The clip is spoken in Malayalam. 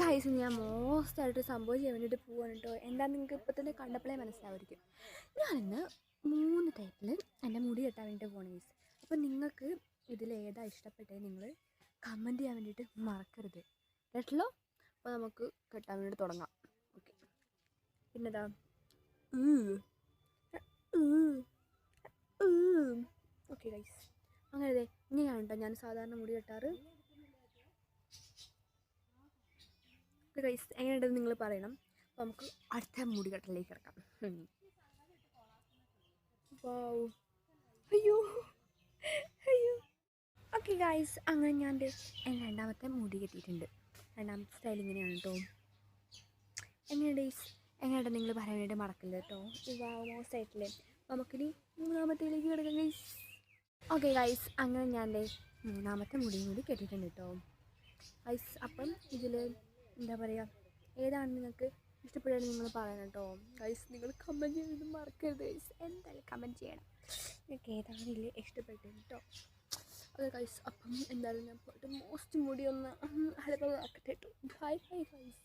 ഗൈസ് ഞാൻ മോസ്റ്റായിട്ട് സംഭവം ചെയ്യാൻ വേണ്ടിയിട്ട് പോവാണ് കേട്ടോ എന്താ നിങ്ങൾക്ക് ഇപ്പം തന്നെ കണ്ടപ്പോഴേ മനസ്സിലാവായിരിക്കും ഞാനിന്ന് മൂന്ന് ടൈപ്പിൽ എന്റെ മുടി കെട്ടാൻ വേണ്ടിയിട്ട് പോകണം ഗൈസ് അപ്പോൾ നിങ്ങൾക്ക് ഏതാ ഇഷ്ടപ്പെട്ടത് നിങ്ങൾ കമന്റ് ചെയ്യാൻ വേണ്ടിയിട്ട് മറക്കരുത്. കേട്ടല്ലോ? അപ്പോൾ നമുക്ക് കെട്ടാൻ വേണ്ടി തുടങ്ങാം. ഓക്കെ പിന്നെതാ ഓക്കെ ഗൈസ് അങ്ങനെ അതെ ഇങ്ങനെയാണ് കേട്ടോ ഞാൻ സാധാരണ മുടി കെട്ടാറ്. ഗൈസ് എങ്ങനെയുണ്ടെന്ന് നിങ്ങൾ പറയണം. അപ്പോൾ നമുക്ക് അടുത്ത മുടി കെട്ടലിലേക്ക് കിടക്കാം. അയ്യോ. അയ്യോ. ഓക്കെ ഗൈസ് അങ്ങനെ ഞാൻ രണ്ടാമത്തെ മുടി കെട്ടിയിട്ടുണ്ട്. രണ്ടാമത്തെ സ്റ്റൈൽ ഇങ്ങനെയാണ് കേട്ടോ എങ്ങനെയുണ്ട് ഗൈസ് എങ്ങനെയുണ്ട് നിങ്ങൾ പറയാൻ വേണ്ടി മറക്കില്ല കേട്ടോ ഓൾമോസ്റ്റ് ആയിട്ടില്ലേ. നമുക്കിനി മൂന്നാമത്തേലേക്ക് കിടക്കാം ഗൈസ് ഓക്കെ ഗൈസ് അങ്ങനെ ഞാൻ മൂന്നാമത്തെ മുടിയും കൂടി കെട്ടിയിട്ടുണ്ട് കേട്ടോ ഗൈസ് അപ്പം ഇതിൽ എന്താ പറയുക ഏതാണ് നിങ്ങൾക്ക് ഇഷ്ടപ്പെടുന്നത് നിങ്ങൾ പറയണം കേട്ടോ ഗൈസ് നിങ്ങൾ കമന്റ് ചെയ്ത് മറക്കരുത്. ഗൈസ് എന്തായാലും കമന്റ് ചെയ്യണം. നിങ്ങൾക്ക് ഏതാണ് ഇതിൽ ഇഷ്ടപ്പെട്ടത് കേട്ടോ അതെ ഗൈസ് അപ്പം എന്തായാലും ഞാൻ പോയിട്ട് മോസ്റ്റ് മുടി ഒന്ന് ഹലോ ആക്കട്ടെ കേട്ടോ ബൈ ബൈ ഗൈസ്